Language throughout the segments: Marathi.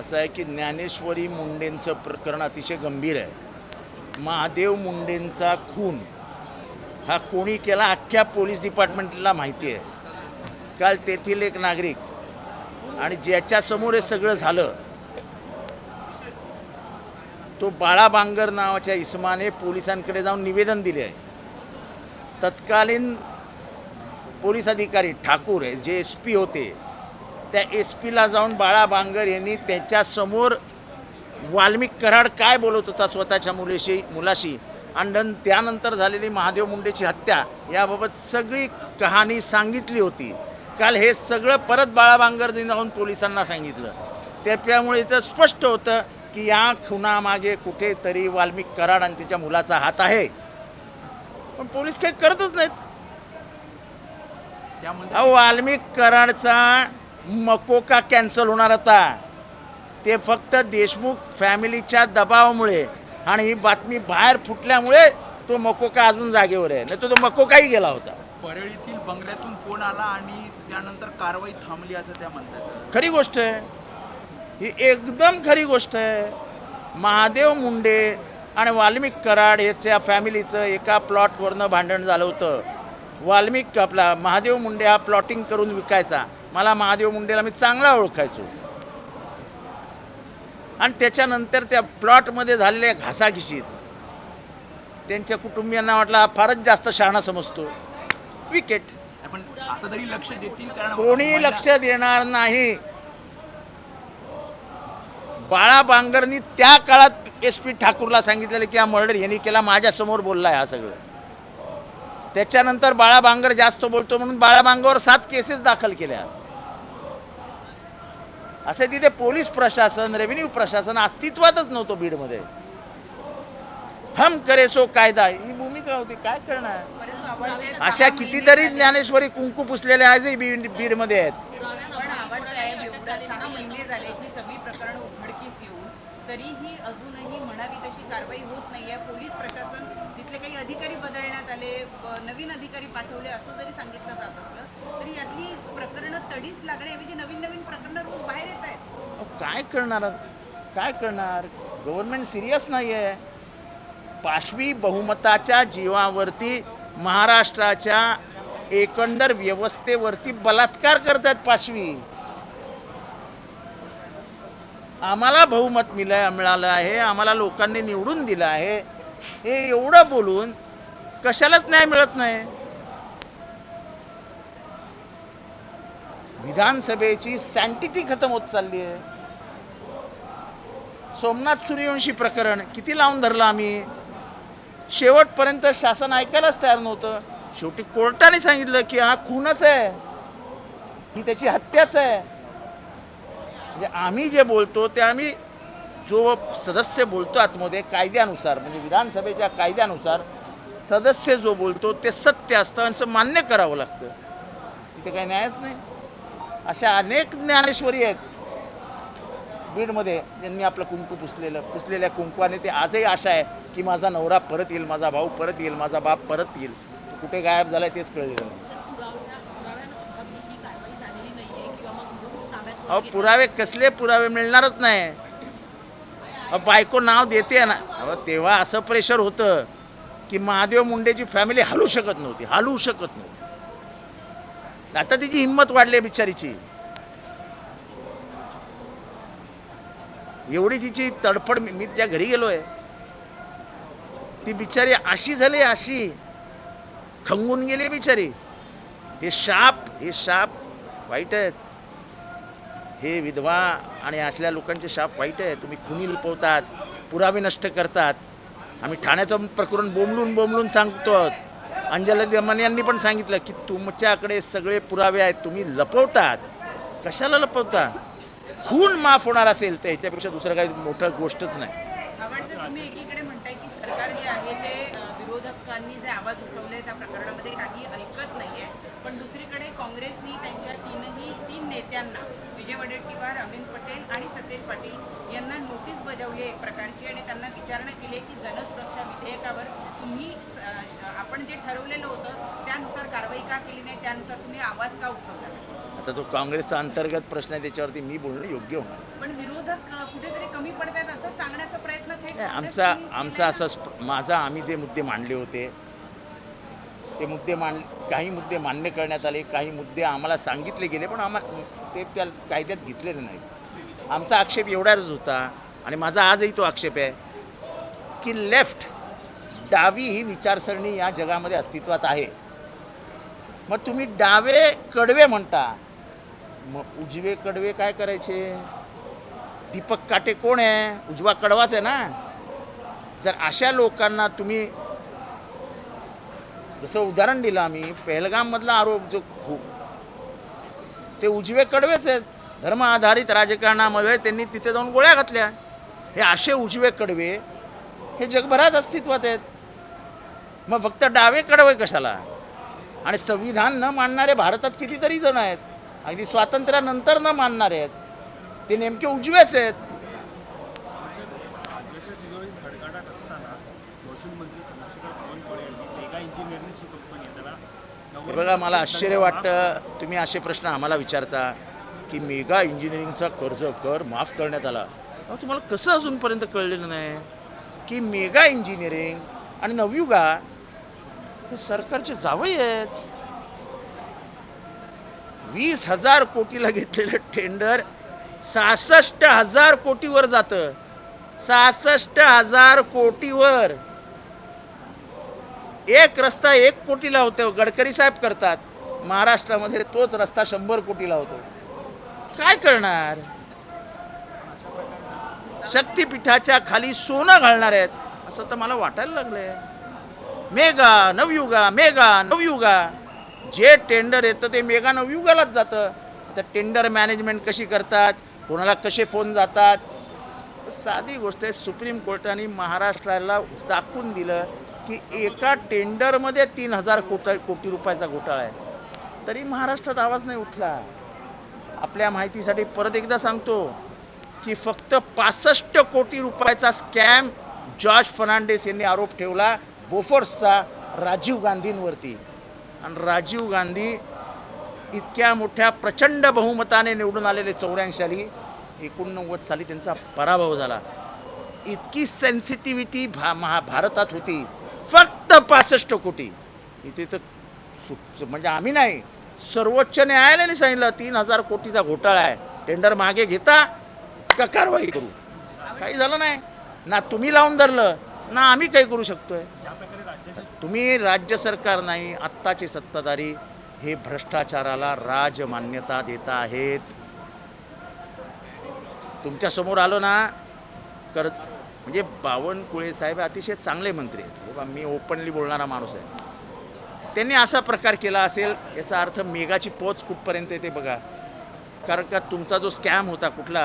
असं आहे की ज्ञानेश्वरी मुंडेंचं प्रकरण अतिशय गंभीर आहे. महादेव मुंडेंचा खून हा कोणी केला अख्ख्या पोलीस डिपार्टमेंटला माहिती आहे. काल तेथील एक नागरिक आणि ज्याच्यासमोर हे सगळं झालं तो बाळा बांगर नावाच्या इसमाने पोलिसांकडे जाऊन निवेदन दिले आहे. तत्कालीन पोलीस अधिकारी ठाकूर आहे जे एस पी होते त्या एस पीला जाऊन बाळा बांगर यांनी त्याच्यासमोर वाल्मिक कराड काय बोलत होता स्वतःच्या मुलीशी मुलाशी? आणि त्यानंतर झालेली महादेव मुंडेची हत्या याबाबत सगळी कहाणी सांगितली होती. काल हे सगळं परत बाळा बांगरने जाऊन पोलिसांना सांगितलं. त्याच्यामुळे इथं स्पष्ट होतं की या खुनामागे कुठेतरी वाल्मिक कराड आणि त्याच्या मुलाचा हात आहे. पण पोलीस काही करतच नाहीत. वाल्मिक कराडचा मकोका कॅन्सल होणार होता ते फक्त देशमुख फॅमिलीच्या दबावामुळे आणि ही बातमी बाहेर फुटल्यामुळे तो मकोका अजून जागेवर आहे. नाही तर तो मकोकाही गेला होता. परळीतील बंगल्यातून फोन आला आणि त्यानंतर कारवाई थांबली असं त्या म्हणतात. खरी गोष्ट आहे. ही एकदम खरी गोष्ट आहे. महादेव मुंडे आणि वाल्मिक कराड याच्या फॅमिलीचं एका प्लॉटवरनं भांडण झालं होतं. वाल्मिक आपला महादेव मुंडे हा प्लॉटिंग करून विकायचा. मला महादेव मुंडेला मी चांगला ओळखायचो. आणि त्याच्यानंतर त्या प्लॉटमध्ये झालेल्या घासाघिशीत त्यांच्या कुटुंबियांना वाटला फारच जास्त शहाणा समजतो. विकेट पण आता तरी लक्ष देतील कारण कोणी लक्ष देणार नाही. बाळा बांगरनी त्या काळात एस पी ठाकूरला सांगितलेलं की हा मर्डर यांनी केला माझ्यासमोर बोललाय हा सगळं. त्याच्यानंतर बाळा बांगर जास्त बोलतो म्हणून बाळा बांगावर सात केसेस दाखल केल्या. असे तिथे पोलीस प्रशासन रेव्हेन्यू प्रशासन अस्तित्वातच नव्हतं बीडमध्ये. हम करे सो कायदा. ही भूमिका होती. काय करणार? अशा कितीतरी ज्ञानेश्वरी कुंकू पुसलेल्या आजही बीड बीडमध्ये आहेत. सगळी येऊन तरीही अजूनही म्हणावी तशी कारवाई होत नाहीये. पोलीस प्रशासन तिथले काही अधिकारी बदलण्यात आले नवीन अधिकारी पाठवले असं जरी सांगितलं जात असलं तरी यातली प्रकरणं तडीच लागण्याऐवजी नवीन नवीन प्रकरणं रोज बाहेर येत आहेत. अहो, काय करणार? काय करणार? गव्हर्नमेंट सिरियस नाही आहे पाशवी बहुमताच्या जीवावरती महाराष्ट्राच्या एकंदर व्यवस्थेवरती बलात्कार करतात पाशवी. आम्हाला बहुमत मिळ मिळालं आहे आम्हाला लोकांनी निवडून दिलं आहे. हे एवढं बोलून कशालाच न्याय मिळत नाही. विधानसभेची सँटिटी खतम होत चालली आहे. सोमनाथ सूर्यवंशी प्रकरण किती लावून धरलं आम्ही? शेवटपर्यंत शासन ऐकायलाच तयार नव्हतं. शेवटी कोर्टाने सांगितलं की हा खूनच आहे. ही त्याची हत्याच आहे. म्हणजे आम्ही जे बोलतो ते आम्ही जो सदस्य बोलतो आतमध्ये कायद्यानुसार म्हणजे विधानसभेच्या कायद्यानुसार सदस्य जो बोलतो ते सत्य असतं आणि असं मान्य करावं लागतं. इथे काही न्यायच नाही. अशा अनेक ज्ञानेश्वरी आहेत. बीडमध्ये ज्यांनी आपलं कुंकू पुसलेलं पुसलेल्या कुंकवाने ते आजही आशा आहे की माझा नवरा परत येईल माझा भाऊ परत येईल माझा बाप परत येईल. कुठे गायब झालाय तेच कळलेलं नाही. अहो पुरावे कसले पुरावे मिळणारच नाही. बायको नाव देते ना. अहो तेव्हा असं प्रेशर होतं की महादेव मुंडेची फॅमिली हलू शकत नव्हती हलू शकत नव्हती. आता तिची हिंमत वाढली आहे बिचारीची. एवढी तिची तडफड मी तिच्या घरी गेलो आहे ती बिचारी अशी झाली अशी. खंगून गेली बिचारी. हे शाप हे शाप वाईट आहेत. हे विधवा आणि असल्या लोकांचे शाप वाईट आहे तुम्ही खुनी लपवतात पुरावे नष्ट करतात. आम्ही ठाण्याचं प्रकरण बोंबलून बोंबलून सांगतो अंजली दमन यांनी पण सांगितलं की तुमच्याकडे सगळे पुरावे आहेत तुम्ही लपवतात. कशाला लपवता? खून माफ होणार असेल तर ह्याच्यापेक्षा दुसरं काही मोठं गोष्टच नाही. एकीकडे म्हणताय की सरकार पण दुसरीकडे काँग्रेसनी त्यांच्या तीनही तीन नेत्यांना विजय वडेट्टीवार अमित पटेल आणि सतेज पाटील यांना नोटीस बजावली एक प्रकारची आणि त्यांना विचारणा केली आहे की जनसुरक्षा विधेयकावर तुम्ही आपण जे ठरवलेलं होतं त्यानुसार कारवाई का केली नाही त्यानुसार तुम्ही आवाज का उठवला? आता जो काँग्रेसचा अंतर्गत प्रश्न आहे त्याच्यावरती मी बोलणं योग्य होणार. पण विरोधक कुठेतरी कमी पडतायत असं सांगण्याचा प्रयत्न आमचा आमचा. असं माझा आम्ही जे मुद्दे मांडले होते ते मुद्दे मांड काही मुद्दे मान्य करण्यात आले काही मुद्दे आम्हाला सांगितले गेले पण आम्हाला ते त्या कायद्यात घेतलेले नाहीत. आमचा आक्षेप एवढाच होता आणि माझा आजही तो आक्षेप आहे की लेफ्ट डावी ही विचारसरणी या जगामध्ये अस्तित्वात आहे. मग तुम्ही डावे कडवे म्हणता. मग उजवे कडवे काय करायचे? दीपक काटे कोण आहे? उजवा कडवाच आहे ना? जर अशा लोकांना तुम्ही जसं उदाहरण दिलं आम्ही पहलगाममधला आरोप जो खूप ते उजवे कडवेच आहेत. धर्म आधारित राजकारणामध्ये त्यांनी तिथे जाऊन गोळ्या घातल्या. हे असे उजवे कडवे हे जगभरात अस्तित्वात आहेत. मग फक्त डावे कडवे कशाला? आणि संविधान न मानणारे भारतात कितीतरी जण आहेत. अगदी स्वातंत्र्यानंतर न मानणारे आहेत. ते नेमके उजवेच आहेत. बघा मला आश्चर्य वाटतं. तुम्ही असे प्रश्न आम्हाला विचारता. की मेगा इंजिनिअरिंगचा कर्ज कर माफ करण्यात आला. तुम्हाला कसं अजूनपर्यंत कळलेलं नाही? की मेगा इंजिनिअरिंग आणि नवयुगा हे सरकारचे जावई आहेत. वीस हजार कोटीला घेतलेलं टेंडर सहासष्ट हजार कोटीवर जातं. सहासष्ट हजार कोटीवर. एक रस्ता एक कोटीला होतो गडकरी साहेब करतात. महाराष्ट्रामध्ये तोच रस्ता शंभर कोटीला होतो. काय करणार? शक्तिपीठाच्या खाली सोनं घालणार आहेत. असं तर मला वाटायला लागलंय. मेगा नवयुगा मेगा नवयुगा. जे टेंडर येतं ते मेगा नवयुगालाच जातं. आता टेंडर मॅनेजमेंट कशी करतात? कोणाला कसे फोन जातात? साधी गोष्ट आहे सुप्रीम कोर्टाने महाराष्ट्राला दाखवून दिलं की एका टेंडरमध्ये तीन हजार कोटा कोटी रुपयाचा घोटाळा आहे. तरी महाराष्ट्रात आवाज नाही उठला. आपल्या माहितीसाठी परत एकदा सांगतो की फक्त पासष्ट कोटी रुपयाचा स्कॅम जॉर्ज फर्नांडिस यांनी आरोप ठेवला बोफोर्सचा राजीव गांधींवरती. आणि राजीव गांधी इतक्या मोठ्या प्रचंड बहुमताने निवडून आलेले चौऱ्याऐंशी एकोणनव्वद साली त्यांचा पराभव झाला. इतकी सेन्सिटिव्हिटी भा महा भारतात होती. फक्त पासष्ट कोटी. इथे तर सु- म्हणजे आम्ही नाही. सर्वोच्च न्यायालयाने सांगितलं तीन हजार कोटीचा घोटाळा आहे. टेंडर मागे घेता का कारवाई करू? काही झालं नाही. ना तुम्ही लावून धरलं ना आम्ही काही करू शकतोय. तुम्ही राज्य सरकार नाही आत्ताचे सत्ताधारी हे भ्रष्टाचाराला राजमान्यता देत आहेत. तुमच्यासमोर आलो ना कर म्हणजे बावनकुळे साहेब अतिशय चांगले मंत्री आहेत. मी ओपनली बोलणारा माणूस आहे. त्यांनी असा प्रकार केला असेल याचा अर्थ मेघाची पोच कुठपर्यंत येते बघा. कारण का तुमचा जो स्कॅम होता कुठला?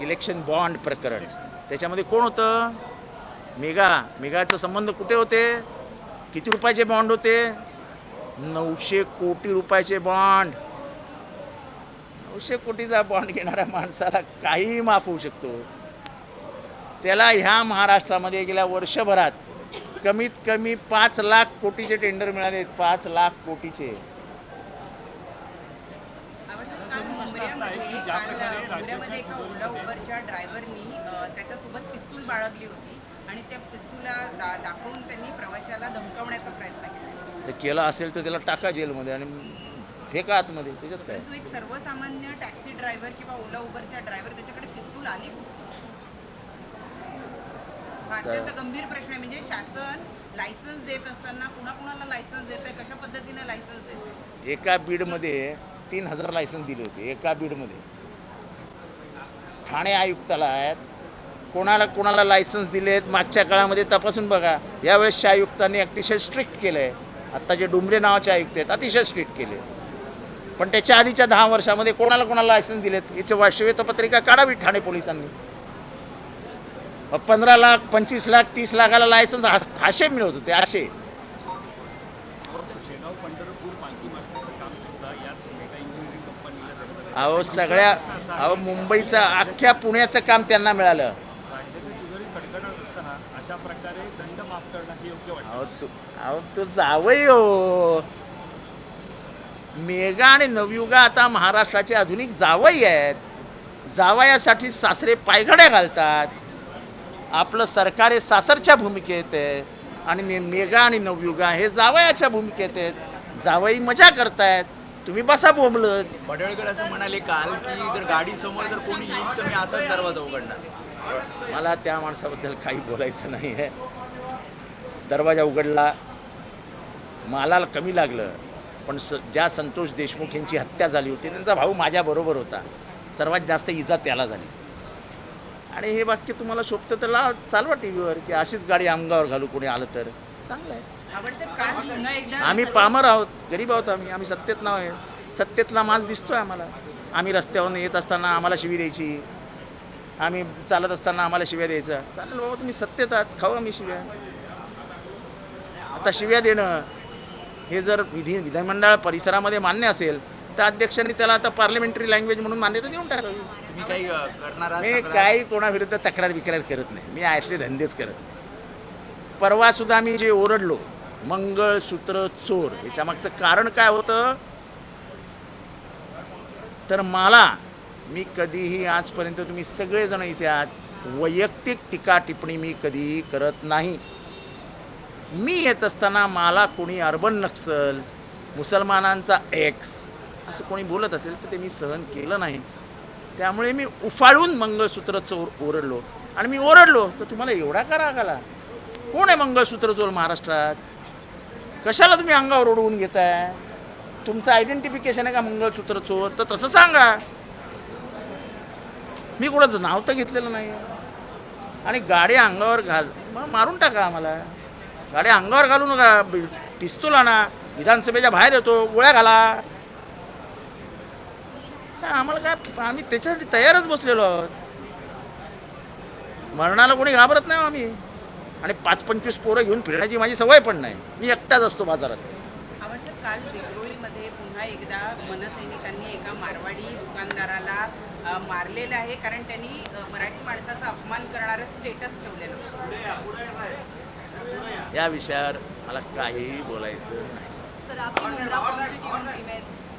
इलेक्शन बॉन्ड प्रकरण. त्याच्यामध्ये कोण होतं? मेगा मेगाचा संबंध कुठे होते? किती रुपयाचे बॉन्ड होते? नऊशे कोटी रुपयाचे बॉन्ड नऊशे कोटीचा बॉन्ड घेणाऱ्या माणसाला काही माफ होऊ शकतो. त्याला ह्या महाराष्ट्रामध्ये गेल्या वर्षभरात कमीत कमी पाच लाख कोटीचे टेंडर मिळाले पाच लाख कोटीचे. काल. ते असेल तर त्याला टाका जेलमध्ये आणि फेका आतमध्ये. त्याच्यात काय? सर्वसामान्य टॅक्सी ड्रायव्हर किंवा ओला उबरच्या ड्रायव्हर त्याच्याकडे पिस्तूल आली अत्यंत गंभीर प्रश्न आहे. म्हणजे शासन लायसन्स देत असताना कुणाकुणाला लायसन्स देत आहे कशा पद्धतीने लायसन्स देत एका बीडमध्ये तीन हजार लायसन्स दिले होते एका बीडमध्ये. ठाणे आयुक्ताला आहेत. कोणाला कोणाला लायसन्स दिलेत? मागच्या काळामध्ये तपासून बघा. यावेळेसच्या आयुक्तांनी अतिशय स्ट्रिक्ट केलं आहे आत्ता जे डुमरे नावाचे आयुक्त आहेत अतिशय स्ट्रिक्ट केले. पण त्याच्या आधीच्या दहा वर्षामध्ये कोणाला कोणाला लायसन्स दिलेत? याची वा- श्वेतपत्रिका काढावी ठाणे पोलिसांनी. पंधरा लाख पंचवीस लाख तीस लाखाला लायसन्स असे मिळत होते असे. अहो सगळ्या अहो मुंबईचं अख्ख्या पुण्याचं काम त्यांना मिळालं. अशा अहो तू अहो जावई हो. मेगा आणि नवयुगा आता महाराष्ट्राचे आधुनिक जावई आहेत. जावयासाठी सासरे पायघड्या घालतात. आपलं सरकार हे सासरच्या भूमिकेत आहे आणि ने- मेगा आणि नवयुगा हे जावयाच्या भूमिकेत आहेत. जावई मजा करतायत. तुम्ही बसा बोंबलत. पडळकर असं म्हणाले काल की जर गाडी समोर जर कोणी येईल तर मी असाच दरवाजा उघडणार. मला त्या माणसाबद्दल काही बोलायचं नाही आहे. दरवाजा उघडला. मालाला कमी लागलं. पण स ज्या संतोष देशमुख यांची हत्या झाली होती त्यांचा भाऊ माझ्याबरोबर होता. सर्वात जास्त इजा त्याला झाली. आणि हे वाक्य तुम्हाला शोभतं तर ला चालवा टी व्हीवर की अशीच गाडी अंगावर घालू कोणी आलं तर. चांगलं आहे आम्ही पामर आहोत गरीब आहोत आम्ही आम्ही सत्तेत नाव आहे. सत्तेतला माज दिसतोय आम्हाला. आम्ही रस्त्यावरून येत असताना आम्हाला शिवी द्यायची. आम्ही चालत असताना आम्हाला शिव्या द्यायचा चालेल बाबा तुम्ही सत्तेत आहात खाऊ आम्ही शिव्या. आता शिव्या देणं हे जर विधी विधानमंडळ परिसरामध्ये मान्य असेल तर अध्यक्षांनी त्याला आता पार्लमेंटरी लँग्वेज म्हणून मान्यता देऊन टाकावी. तुम्ही काही करणार मी? काही कोणाविरुद्ध तक्रार बिक्रार करत नाही. मी असले धंदेच करत नाही. परवा सुद्धा मी जे ओरडलो मंगळसूत्र चोर याच्या मागचं कारण काय होतं? तर मला मी कधीही आजपर्यंत तुम्ही सगळेजण इथे आहात वैयक्तिक टीका टिप्पणी मी कधीही करत नाही. मी येत असताना मला कोणी अर्बन नक्सल मुसलमानांचा एक्स असं कोणी बोलत असेल तर ते मी सहन केलं नाही. त्यामुळे मी उफाळून मंगळसूत्र चोर ओरडलो. आणि मी ओरडलो तर तुम्हाला एवढा का राग आला? कोण आहे मंगळसूत्र चोर महाराष्ट्रात? कशाला तुम्ही अंगावर ओढवून घेताय? तुमचं आयडेंटिफिकेशन आहे का मंगळसूत्र चोर तर तसं सांगा. मी कुणाचं नाव तर घेतलेलं नाही. आणि गाडी अंगावर घाल मग मारून टाका आम्हाला. गाडी अंगावर घालू नका. पिस्तूल आणा. विधानसभेच्या बाहेर येतो. गोळ्या घाला. आम्हाला काय आम्ही त्याच्यासाठी तयारच बसलेलो आहोत. मरणाला कोणी घाबरत नाही हो आम्ही. आणि पाच पंचवीस पोरं घेऊन फिरण्याची माझी सवय पण नाही. मी एकटाच असतो बाजारात. आवडतं काल पुन्हा एकदा मनसैनिकांनी एका मारवाडी दुकानदाराला मारलेलं आहे. कारण त्यांनी मराठी माणसाचा अपमान करणारं स्टेटस ठेवलेलं या विषयावर मला काहीही बोलायचं नाही.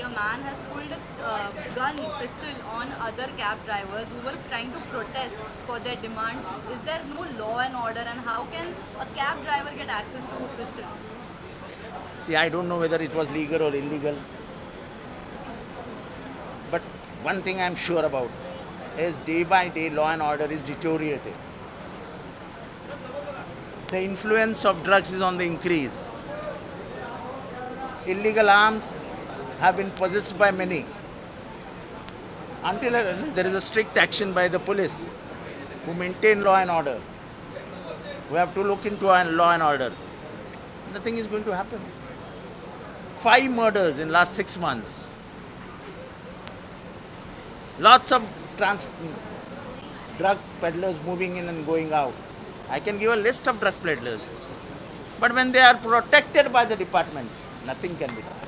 a man has pulled a uh, gun pistol on other cab drivers who were trying to protest for their demands. Is there no law and order and how can a cab driver get access to a pistol? See, I don't know whether it was legal or illegal. But one thing I'm sure about is day by day law and order is deteriorating. The influence of drugs is on the increase. Illegal arms have been possessed by many. Until uh, there is a strict action by the police who maintain law and order, we have to look into law and order. Nothing is going to happen. Five murders in last six months. Lots of trans mm, drug peddlers moving in and going out. I can give a list of drug peddlers. But when they are protected by the department nothing can be done